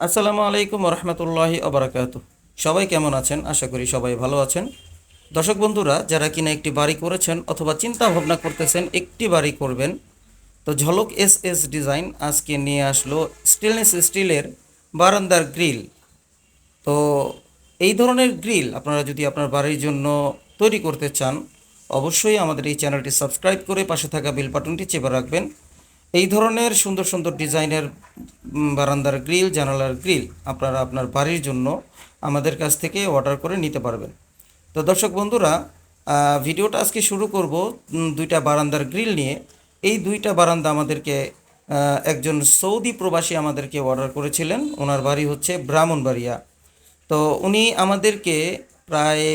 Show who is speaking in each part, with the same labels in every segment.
Speaker 1: আসসালামু আলাইকুম রহমতুল্লাহি অবরাকাত সবাই কেমন আছেন? আশা করি সবাই ভালো আছেন। দর্শক বন্ধুরা, যারা কিনা একটি বাড়ি করেছেন অথবা চিন্তা ভাবনা করতেছেন, একটি বাড়ি করবেন, তো ঝলক এস এস ডিজাইন আজকে নিয়ে আসলো স্টেনলেস স্টিলের বারান্দার গ্রিল। তো এই ধরনের গ্রিল আপনারা যদি আপনার বাড়ির জন্য তৈরি করতে চান, অবশ্যই আমাদের এই চ্যানেলটি সাবস্ক্রাইব করে পাশে থাকা বেল বাটনটি চেপে রাখবেন। এই ধরনের সুন্দর সুন্দর ডিজাইনের বারান্দার গ্রিল, জানালার গ্রিল আপনারা আপনার বাড়ির জন্য আমাদের কাছ থেকে অর্ডার করে নিতে পারবেন। তো দর্শক বন্ধুরা ভিডিওটা আজকে শুরু করব দুইটা বারান্দার গ্রিল নিয়ে। এই দুইটা বারান্দা আমাদেরকে একজন সৌদি প্রবাসী আমাদেরকে অর্ডার করেছিলেন। ওনার বাড়ি হচ্ছে ব্রাহ্মণবাড়িয়া। তো উনি আমাদেরকে প্রায়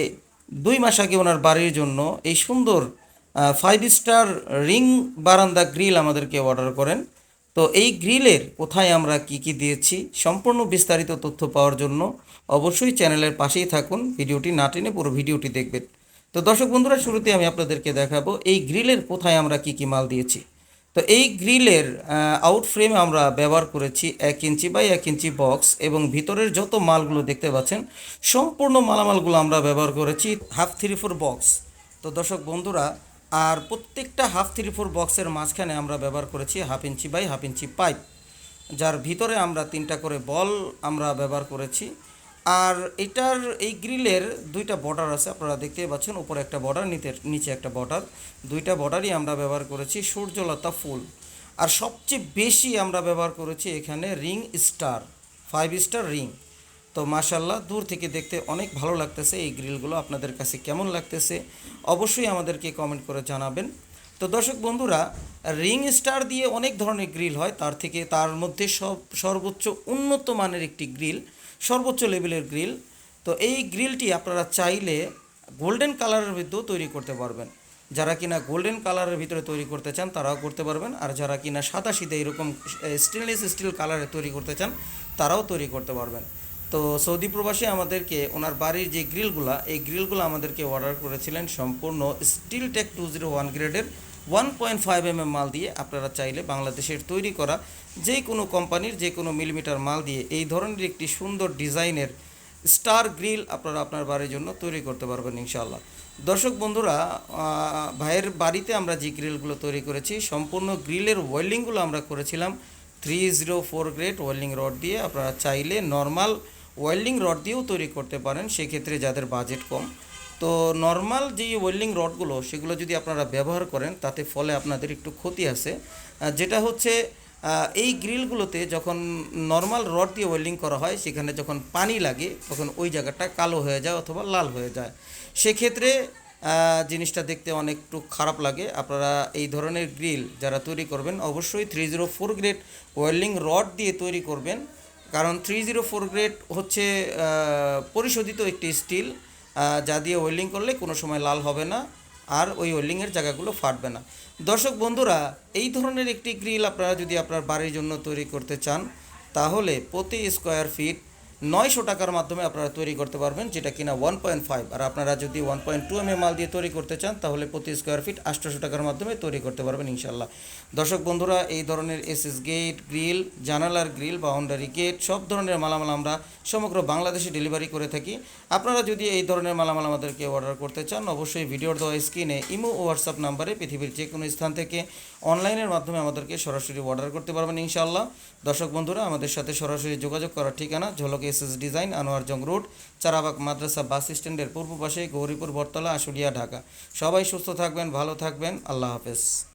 Speaker 1: দুই মাস আগে ওনার বাড়ির জন্য এই সুন্দর ফাইভ স্টার রিং বারান্দা গ্রিল আমাদেরকে অর্ডার করেন। তো এই গ্রিলের কোথায় আমরা কি কি দিয়েছি, সম্পূর্ণ বিস্তারিত তথ্য পাওয়ার জন্য অবশ্যই চ্যানেলের পাশেই থাকুন, ভিডিওটি না টেনে পুরো ভিডিওটি দেখবেন। তো দর্শক বন্ধুরা, শুরুতে আমি আপনাদেরকে দেখাবো এই গ্রিলের কোথায় আমরা কি কি মাল দিয়েছি। তো এই গ্রিলের আউট ফ্রেমে আমরা ব্যবহার করেছি এক ইঞ্চি বাই এক ইঞ্চি বক্স এবং ভিতরের যত মালগুলো দেখতে পাচ্ছেন, সম্পূর্ণ মালামালগুলো আমরা ব্যবহার করেছি হাফ থ্রি ফোর বক্স তো দর্শক বন্ধুরা আর প্রত্যেকটা হাফ থ্রি ফোর বক্সের মাঝখানে আমরা ব্যবহার করেছি half inch by half inch pipe যার ভিতরে আমরা তিনটা করে বল আমরা ব্যবহার করেছি। আর এটার এই গ্রিলের দুইটা বর্ডার আছে, আপনারা দেখতেই পাচ্ছেন, উপরে একটা বর্ডার নিচে নিচে একটা বর্ডার। দুইটা বর্ডারই আমরা ব্যবহার করেছি, সূর্যলতা ফুল। আর সবচেয়ে বেশি আমরা ব্যবহার করেছি এখানে ring star five star ring তো মাশাল্লাহ দূর থেকে দেখতে অনেক ভালো লাগতেছে এই গ্রিলগুলো। আপনাদের কাছে কেমন লাগতেছে? অবশ্যই আমাদেরকে কমেন্ট করে জানাবেন। তো দর্শক বন্ধুরা, রিং স্টার দিয়ে অনেক ধরনের গ্রিল হয়। তার থেকে তার মধ্যে সব, সর্বোচ্চ উন্নত মানের একটি গ্রিল, সর্বোচ্চ লেভেলের গ্রিল। তো এই গ্রিলটি আপনারা চাইলে গোল্ডেন কালারের ভিতরেও তৈরি করতে পারবেন। যারা কিনা গোল্ডেন কালারের ভিতরে তৈরি করতে চান, তারাও করতে পারবেন। আর যারা কিনা সাদা সিধে এরকম স্টেনলেস স্টিল কালারে তৈরি করতে চান, তারাও তৈরি করতে পারবেন। তো সৌদি প্রবাসী আমাদেরকে ওনার বাড়ির যে গ্রিলগুলা, এই গ্রিলগুলো আমাদেরকে অর্ডার করেছিলেন সম্পূর্ণ steel tech two zero one গ্রেডের ওয়ান পয়েন্ট ফাইভ এম মাল দিয়ে আপনারা চাইলে বাংলাদেশের তৈরি করা যে কোনো কোম্পানির যে কোনো মিলিমিটার মাল দিয়ে এই ধরনের একটি সুন্দর ডিজাইনের স্টার গ্রিল আপনারা আপনার বাড়ির জন্য তৈরি করতে পারবেন ইনশাল্লাহ দর্শক বন্ধুরা ভাইয়ের বাড়িতে আমরা যে গ্রিলগুলো তৈরি করেছি, সম্পূর্ণ গ্রিলের ওয়েল্ডিংগুলো আমরা করেছিলাম three zero four grade welding rod দিয়ে। আপনারা চাইলে নর্মাল ওয়েল্ডিং রড দিয়েও তৈরি করতে পারেন, সেক্ষেত্রে যাদের বাজেট কম। তো নর্মাল যে ওয়েল্ডিং রডগুলো, সেগুলো যদি আপনারা ব্যবহার করেন, তাতে ফলে আপনাদের একটু ক্ষতি আছে। যেটা হচ্ছে এই গ্রিলগুলোতে যখন নর্মাল রড দিয়ে ওয়েল্ডিং করা হয়, সেখানে যখন পানি লাগে, তখন ওই জায়গাটা কালো হয়ে যায় অথবা লাল হয়ে যায়। সেক্ষেত্রে জিনিসটা দেখতে অনেক একটু খারাপ লাগে। আপনারা এই ধরনের গ্রিল যারা তৈরি করবেন, অবশ্যই three zero four grade welding rod দিয়ে তৈরি করবেন। কারণ থ্রি জিরো ফোর গ্রেড হচ্ছে পরিশোধিত একটি স্টিল যা দিয়ে ওয়েল্ডিং করলে কোনো সময় লাল হবে না আর ওই ওয়েল্ডিংয়ের জায়গাগুলো ফাটবে না। দর্শক বন্ধুরা, এই ধরনের একটি গ্রিল আপনারা যদি আপনার বাড়ির জন্য তৈরি করতে চান, তাহলে প্রতি স্কোয়ার ফিট নয়শো টাকার মাধ্যমে আপনারা তৈরি করতে পারবেন, যেটা কিনা ওয়ান পয়েন্ট ফাইভ আর আপনারা যদি ওয়ান পয়েন্ট টু এম মাল দিয়ে তৈরি করতে চান, তাহলে প্রতি স্কোয়ার ফিট আটশোশো টাকার মাধ্যমে তৈরি করতে পারবেন ইনশাল্লাহ দর্শক বন্ধুরা, এই ধরনের এসএস গেট গ্রিল জানালার গ্রিল বাউন্ডারি গেট সব ধরনের মালামাল আমরা সমগ্র বাংলাদেশে ডেলিভারি করে থাকি। আপনারা যদি এই ধরনের মালামাল আমাদেরকে অর্ডার করতে চান, অবশ্যই ভিডিওর দেওয়া স্ক্রিনে ইমো হোয়াটসঅ্যাপ নাম্বারে পৃথিবীর যে কোনো স্থান থেকে অনলাইনের মাধ্যমে আমাদেরকে সরাসরি অর্ডার করতে পারবেন ইনশাআল্লাহ। দর্শক বন্ধুরা, আমাদের সাথে সরাসরি যোগাযোগ করার ঠিকানা Jhalak S S design, Anwar Jang road, Charabag Madrasa bus স্ট্যান্ডের পূর্ব পাশে গৌরীপুর বটতলা, আশুলিয়া, ঢাকা। সবাই সুস্থ থাকবেন, ভালো থাকবেন। আল্লাহ হাফেজ।